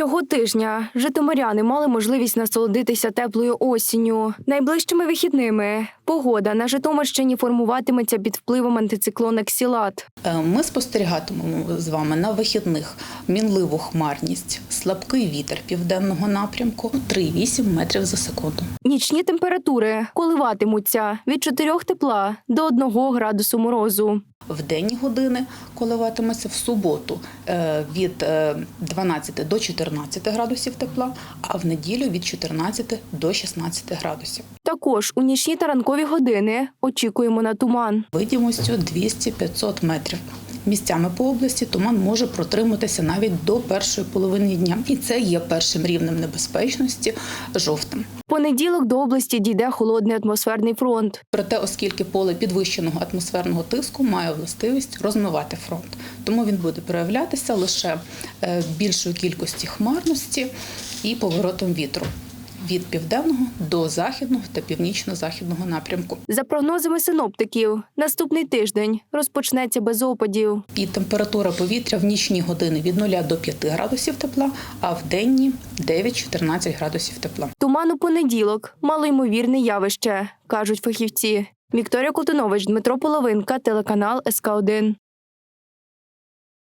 цього тижня житомиряни мали можливість насолодитися теплою осінню. Найближчими вихідними погода на Житомирщині формуватиметься під впливом антициклона Ксілат. Е, Ми спостерігатимемо з вами на вихідних мінливу хмарність, слабкий вітер південного напрямку 3,8 метрів за секунду. Нічні температури коливатимуться від 4 тепла до 1 градусу морозу. В денні години коливатиметься в суботу е, від е, 12 до 14 градусів тепла, а в неділю від 14 до 16 градусів. Також у нічні та ранкові години очікуємо на туман. Видімостю 200-500 метрів. Місцями по області туман може протриматися навіть до першої половини дня, і це є першим рівнем небезпечності жовтим. Понеділок до області дійде холодний атмосферний фронт. Проте, оскільки поле підвищеного атмосферного тиску має властивість розмивати фронт, тому він буде проявлятися лише е, більшою кількості хмарності і поворотом вітру від південного до західного та північно-західного напрямку. За прогнозами синоптиків, наступний тиждень розпочнеться без опадів. І температура повітря в нічні години від 0 до 5 градусів тепла, а в денні 9-14 градусів тепла. Туман у понеділок малоймовірне явище, кажуть фахівці. Вікторія Кутунович, Дмитро Половинка, телеканал СК 1